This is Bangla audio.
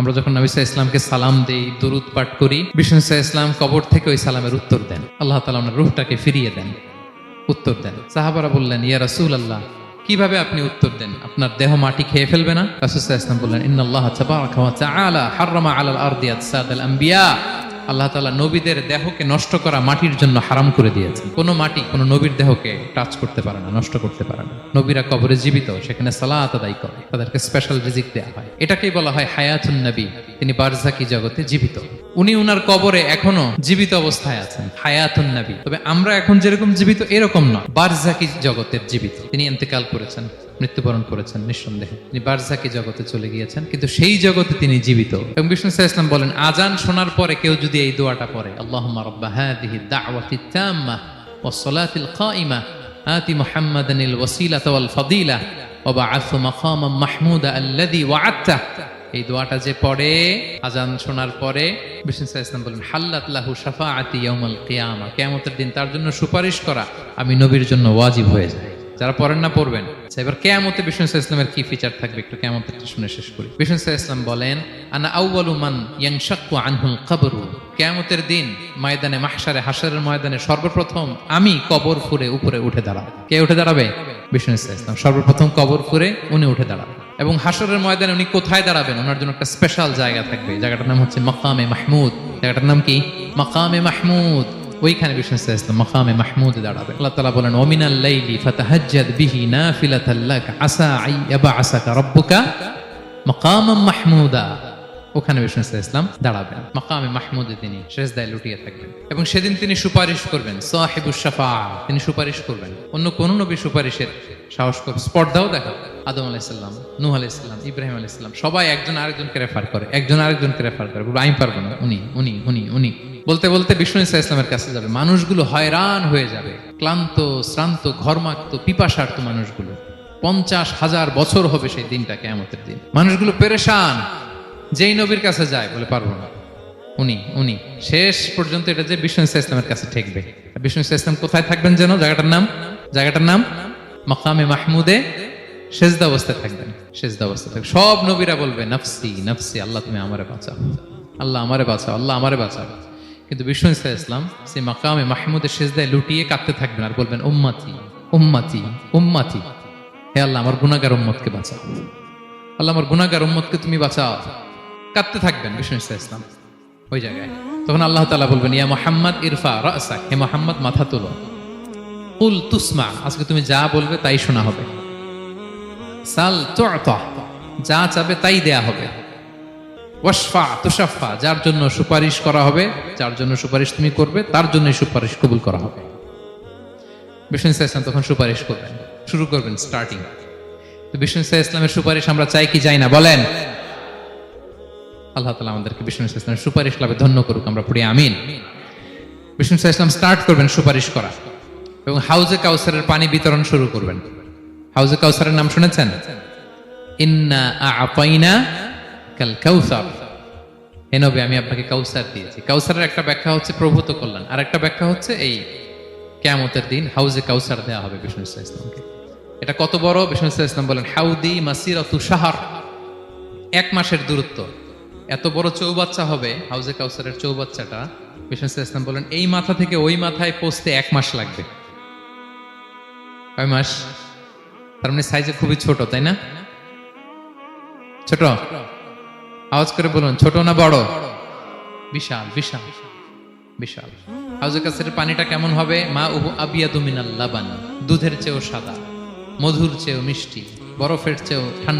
আমরা যখন নবী সাহা ইসলামকে সালাম দেই, দুরুদ পাঠ করি, বিষ্ণু সাহা ইসলাম কবর থেকে ওই সালামের উত্তর দেন। আল্লাহ তালা আপনার রুহটাকে ফিরিয়ে দেন, উত্তর দেন। সাহাবারা বললেন, ইয়া রাসুল আল্লাহ কীভাবে আপনি উত্তর দেন? আপনার দেহ মাটি খেয়ে ফেলবে না? রাসুল সাহা ইসলাম বললেন, ইন্নাল্লাহ তাবারাকা ওয়া তাআলা হাররামা আলাল আরদি আসাদাল আম্বিয়া। আল্লাহ তাআলা নবীদের দেহকে নষ্ট করা মাটির জন্য হারাম করে দিয়েছেন। কোনো মাটি কোনো নবীর দেহকে টাচ করতে পারে না, নষ্ট করতে পারে না। নবীরা কবরে জীবিত, সেখানে সালাত আদায় করে, তাদেরকে স্পেশাল রিজিক দেওয়া হয়। এটাকেই বলা হয় হায়াতুন নবী। তিনি বারজাকি জগতে জীবিত। উনি উনার কবরে এখনও জীবিত অবস্থায় আছেন, হায়াতুন নবী। তবে আমরা এখন যেরকম জীবিত, এরকম নয়। বারজাকি জগতের জীবিত। তিনি ইন্তেকাল করেছেন। মৃত্যুবরণ করেছেন নিঃসন্দেহে। তিনি বারজাকি জগতে চলে গিয়েছেন, কিন্তু সেই জগতে তিনি জীবিত। এবং বিষ্ণু ইসলাম বলেন আজান শোনার পরে কেউ যদি এই দোয়াটা পড়ে, আল্লাহুম্মা রাব্বা হাদিহি দাওয়াতি তাম্মা ওয়াস সালাতিল কাইমা আতি মুহাম্মাদানিল ওয়াসিলাতা ওয়াল ফাদিলা, ওয়া বা'আথু মাকামান মাহমুদা আল্লাযী ওয়া'আদতা। এই দোয়াটা যে পড়ে আজান শোনার পরে বিষ্ণু ইসলাম বলেন, হাল্লাত লাহু শাফাআতি ইয়াউমাল কিয়ামা। কিয়ামতের দিন তার জন্য সুপারিশ করা, আমি নবীর জন্য ওয়াজিব হয়ে যায় যারা পড়েন না পড়বেন। আচ্ছা, এবার কেয়ামতে বিষ্ণু ইসলামের কি ফিচার থাকবে একটু কেয়ামতের শুনে শেষ করি। বিষ্ণু ইসলাম বলেন আনা আউয়ালু মান ইয়ানশাক্কু আনহুল কবরু। কেয়ামতের দিন ময়দানে মাহশারে হাশরের ময়দানে সর্বপ্রথম আমি কবর ফুরে উপরে উঠে দাঁড়াবো। কে উঠে দাঁড়াবে? বিষ্ণু ইসলাম সর্বপ্রথম কবর ফুরে উনি উঠে দাঁড়াবেন এবং হাসরের ময়দানে উনি কোথায় দাঁড়াবেন? ওনার জন্য একটা স্পেশাল জায়গা থাকবে। জায়গাটার নাম হচ্ছে মাকামে মাহমুদ। জায়গাটার নাম কি? মাকামে মাহমুদ। ওইখানে বিষ্ণু ইসলাম মাকামে মাহমুদ দাঁড়াবে। আল্লাহ তাআলা বলেন, ওমিনাল লাইলি ফাতাহাজ্জাদ বিহি নাফিলাতাল লাক, আসা আই ইয়াবআসাকা রাব্বুকা মাকামাম মাহমুদা। ওখানে বিষ্ণু ইসলাম দাঁড়াবেন। মাকামে মাহমুদে তিনি শেষদায় লুটিয়ে থাকবেন। এবং সেদিন তিনি সুপারিশ করবেন, সাহিবুস শাফা তিনি সুপারিশ করবেন। অন্য কোন নবী সুপারিশের সাহস করবে স্পর্ধাও দেখা আদম আলাইসাল্লাম নূহ আলাইসাল্লাম ইব্রাহিম আলাইসাল্লাম সবাই একজন আরেকজনকে রেফার করে, একজন আরেকজনকে রেফার করে। আমি পারব না। উনি উনি উনি উনি। বলতে বলতে বিষ্ণু ইসা ইসলামের কাছে যাবে। মানুষগুলো হয়রান হয়ে যাবে। ক্লান্ত, শ্রান্ত, ঘর্মাক্ত পিপাসার্থ মানুষগুলো। পঞ্চাশ হাজার বছর হবে সেই দিনটা কেমতের দিন। মানুষগুলো পেরেশান। যেই নবীর কাছে যায়, বলে পারব না। উনি উনি। শেষ পর্যন্ত এটা যে বিষ্ণু ইসা ইসলামের কাছে ঠেকবে। বিষ্ণু ইসা ইসলাম কোথায় থাকবেন যেন? জায়গাটার নাম? জায়গাটার নাম? মাকামে মাহমুদে সেজদা অবস্থায় থাকবেন। সেজদা অবস্থায় থাকবেন। সব নবীরা বলবে, নফসি নফসি, আল্লাহ তুমি আমারে বাঁচাও। আল্লাহ আমারে বাঁচাও, আল্লাহ আমারে বাঁচাও। কিন্তু বিষ্ণু ইসা ইসলাম সেই মাকামে মাহমুদের সেজদায় লুটিয়ে কাঁদতে থাকবেন আর বলবেন, উম্মাতি উম্মাতি উম্মাতি। হে আল্লাহ, আমার গুনাগার উম্মতকে বাঁচাও। আল্লাহ, আমার গুনাগার উম্মতকে তুমি বাঁচাও। কাঁদতে থাকবেন বিষ্ণু ইসা ইসলাম ওই জায়গায়। তখন আল্লাহ তাআলা বলবেন, ইয়া মোহাম্মদ, ইরফা রাসাক হে মোহাম্মদ, মাথা তোলো। কুল তুসমা, আজকে তুমি যা বলবে তাই শোনা হবে। সাল তুআতা, যা চাবে তাই দেয়া হবে। ওয়াশফা তুশাফা যার জন্য সুপারিশ করা হবে, যার জন্য সুপারিশ তুমি করবে, তার জন্য সুপারিশ কবুল করা হবে। বিষ্ণু ইসা ইসলাম তখন সুপারিশ করবেন। শুরু করবেন স্টার্টিং তো বিষ্ণু ইসা ইসলামের সুপারিশ আমরা চাই কি যাই না, বলেন। আল্লাহ তালা আমাদেরকে বিষ্ণু ইসা ইসলামের সুপারিশ লাভে ধন্য করুক, আমরা পড়ি আমিন। বিষ্ণু ইসা ইসলাম স্টার্ট করবেন সুপারিশ করা। এবং হাউজে কাউসারের পানি বিতরণ শুরু করবেন। হাউজে কাউসারের নাম শুনেছেন? ইন্না আপাইনা কাল কাউসার। হে নবী, আমি আপনাকে কাউসার দিয়েছি। কাউসারের একটা ব্যাখ্যা হচ্ছে প্রভূত কল্যাণ। আর একটা ব্যাখ্যা হচ্ছে এই কেয়ামতের দিন হাউজে কাউসার দেওয়া হবে বিষ্ণু ইসলাম ইসলামকে। এটা কত বড়? বিষ্ণু ইসলাম ইসলাম বলেন, হাউদি মাসির সাহার এক মাসের দূরত্ব। এত বড় চৌবাচ্চা হবে হাউজে কাউসারের চৌবাচ্চাটা। বিষ্ণু ইসলাম বলেন, এই মাথা থেকে ওই মাথায় পৌঁছতে এক মাস লাগবে। কয় মাস? তার মানে সাইজে খুবই ছোট, তাই না? ছোট? আওয়াজ করে বলুন, ছোট না বড়? বিশাল বিশাল বিশাল। হাউজে কাছের পানিটা কেমন হবে? মা উহু আবিয়া মিনাল লাবান, দুধের চেয়েও সাদা, মধুর চেয়েও মিষ্টি, বরফের চেয়েও ঠান্ডা।